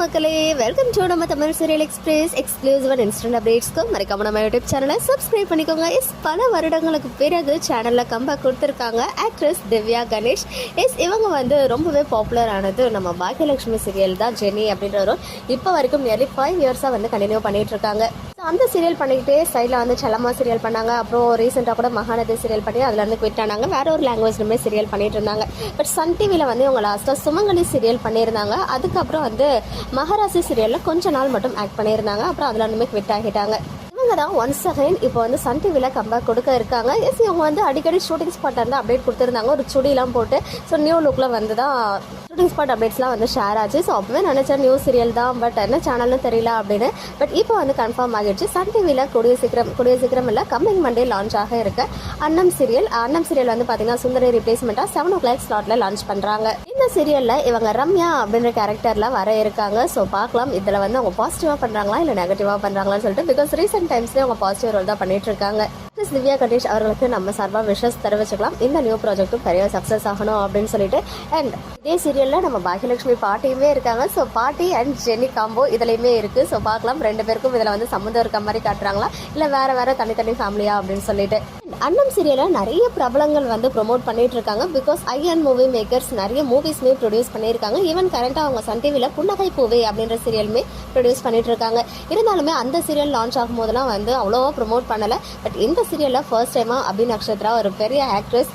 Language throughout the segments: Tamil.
மக்களே வெல்கம் டு நம்ம Tamil serial express exclusive and instant அப்டேட்ஸ்க்கு மறக்காம நம்ம யூடியூப் சேனலை சப்ஸ்கிரைப் பண்ணிக்கோங்க. எஸ் பல வருடங்களுக்கு பிறகு சேனலில் கம்பேக் கொடுத்துருக்காங்க ஆக்ட்ரஸ் திவ்யா கணேஷ். எஸ் இவங்க வந்து ரொம்பவே பாப்புலர் ஆனது நம்ம பாக்கியலட்சுமி சீரியல் தான் ஜெனி அப்படின்றவரும் இப்போ வரைக்கும் நியர்லி ஃபைவ் இயர்ஸாக வந்து கண்டினியூ பண்ணிட்டு இருக்காங்க. அந்த சீரியல் பண்ணிக்கிட்டே சைடில் வந்து செல்லம்மா சீரியல் பண்ணாங்க. அப்புறம் ரீசெண்டாக கூட மகாநதி சீரியல் பண்ணி அதுலேருந்து குவிட் ஆனாங்க. வேற ஒரு லாங்குவேஜ்லுமே சீரியல் பண்ணிட்டு இருந்தாங்க. பட் சன் டிவியில் வந்து இவங்க லாஸ்ட்டாக சுமங்கலி சீரியல் பண்ணியிருந்தாங்க. அதுக்கப்புறம் வந்து மகாராசி சீரியலில் கொஞ்ச நாள் மட்டும் ஆக்ட் பண்ணியிருந்தாங்க. அப்புறம் அதில் குவிட் ஆகிட்டாங்க. இவங்க தான் ஒன்ஸ் அகைன் இப்போ வந்து சன் டிவியில் கம்பேக் கொடுக்க இருக்காங்க. எஸ் இவங்க வந்து அடிக்கடி ஷூட்டிங் ஸ்பாட்டில் இருந்து அப்டேட் கொடுத்துருந்தாங்க. ஒரு சுடிலாம் போட்டு. ஸோ நியூ லுக்கில் வந்து தான் ஷூட்டிங் ஸ்பாட் அப்டேட்ஸ்லாம் வந்து ஷேர் ஆச்சு. ஸோ அப்போவே நினச்சேன் நியூ சீரியல் தான். பட் என்ன சேனல்னு தெரியல அப்படின்னு. பட் இப்போ வந்து கன்ஃபார்ம் ஆகிடுச்சு. சன் டிவியில் கூடிய சீக்கிரம் கூடிய சீக்கிரம் இல்லை கம்மிங் மண்டே லான்ச் ஆக இருக்க. அன்னம் சீரியல் அன்னம் சீரியல் வந்து பார்த்தீங்கன்னா சுந்தரி ரிப்ளேஸ்மெண்ட்டாக செவன் ஓ கிளாக் ஸ்லாட்டில் லான்ச் பண்ணுறாங்க இந்த சீரியலில் இவங்க ரம்யா அப்படின்ற கேரக்டரில் வர இருக்காங்க. ஸோ பார்க்கலாம். இதில் வந்து அவங்க பாசிட்டிவாக பண்ணுறாங்களா இல்லை நெகட்டிவாக பண்ணுறாங்களான்னு சொல்லிட்டு பிகாஸ் ரீசெண்ட் டைம்ஸ்லேயே அவங்க பாசிட்டிவ் ரோல் தான் பண்ணிட்டு இருக்காங்க. Actress திவ்யா கணேஷ் அவர்களுக்கு நம்ம சார்பாக விஷஸ் தெரிவிச்சுக்கலாம். இந்த நியூ ப்ராஜெக்ட்டும் பெரிய சக்ஸஸ் ஆகணும் அப்படின்னு சொல்லிட்டு. அண்ட் இதே சீரியலில் நம்ம பாகியலட்சுமி பாட்டியுமே இருக்காங்க. ஸோ பாட்டி அண்ட் ஜெனி காம்போ இதுலையுமே இருக்குது ஸோ பார்க்கலாம். ரெண்டு பேருக்கும் இதில் வந்து சம்மந்தம் இருக்க மாதிரி காட்டுறாங்களா? இல்லை வேற வேற தனித்தனி ஃபேமிலியா அப்படின்னு சொல்லிட்டு. அண்ணம் சீரியலை நிறைய பிரபலங்கள் வந்து ப்ரோமோட் பண்ணிட்டு இருக்காங்க. பிகாஸ் ஐஎன் மூவி மேக்கர்ஸ் நிறைய மூவிஸ்மே ப்ரொடியூஸ் பண்ணியிருக்காங்க. ஈவன் கரண்டாக அவங்க சன் டிவியில் புன்னகை பூவே அப்படின்ற சீரியலுமே ப்ரொடியூஸ் பண்ணிட்டு இருக்காங்க. இருந்தாலுமே அந்த சீரியல் லான்ச் ஆகும் போதெல்லாம் வந்து அவ்வளோவா ப்ரொமோட் பண்ணலை. பட் இந்த சீரியலில் ஃபர்ஸ்ட் டைமாக அபி நக்ஷத்ரா ஒரு பெரிய ஆக்ட்ரஸ்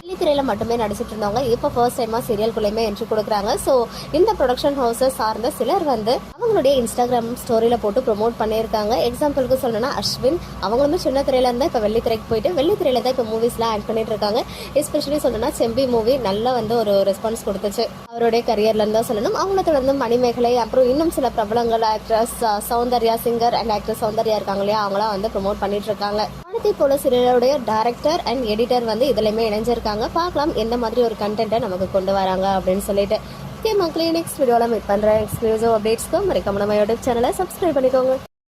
வெள்ளித்திரையில் மட்டுமே நடிச்சிட்டு இருந்தவங்க. இப்போ ஃபர்ஸ்ட் டைமாக சீரியல்குள்ளேயுமே என்ட்ரி கொடுக்குறாங்க. ஸோ இந்த ப்ரொடக்ஷன் ஹவுஸஸ் சார்ந்த சிலர் வந்து அவங்களுடைய இன்ஸ்டாகிராம் ஸ்டோரியில் போட்டு ப்ரொமோட் பண்ணியிருக்காங்க. எக்ஸாம்பிளுக்கு சொல்லணும்னா அஸ்வின். அவங்களுமே சின்ன திரையில இருந்தால் இப்போ வெள்ளித்திரைக்கு போயிட்டு வெள்ளித்திரையில தான் இப்போ மூவிஸ்லாம் ஆட் பண்ணிட்டு இருக்காங்க. எஸ்பெஷலி சொல்லணும்னா செம்பி மூவி நல்லா வந்து ஒரு ரெஸ்பான்ஸ் கொடுத்துச்சு. அவருடைய கரியர்ல இருந்தா சொல்லணும். அவங்கள தொடர்ந்து மணிமேகலை அப்புறம் இன்னும் சில பிரபலங்கள் actress Soundarya singer and actress Soundarya இருக்காங்க இல்லையா? அவங்களாம் வந்து ப்ரொமோட் பண்ணிட்டு இருக்காங்க. வானத்தை போல சீரியலுடைய டைரக்டர் அண்ட் எடிட்டர் வந்து இதுலையுமே இணைஞ்சிருக்காங்க. பார்க்கலாம் எந்த மாதிரி ஒரு கண்டென்ட்டை நமக்கு கொண்டு வராங்க அப்படின்னு சொல்லிட்டு. ஓகே மக்களே நெக்ஸ்ட் வீடியோவில் மீட் பண்ணுறேன் எக்ஸ்க்ளூசிவ் அப்டேட்ஸ்க்கு மறக்காம நம்ம யூடியூப் சேனலை சப்ஸ்கிரைப் பண்ணிக்கோங்க.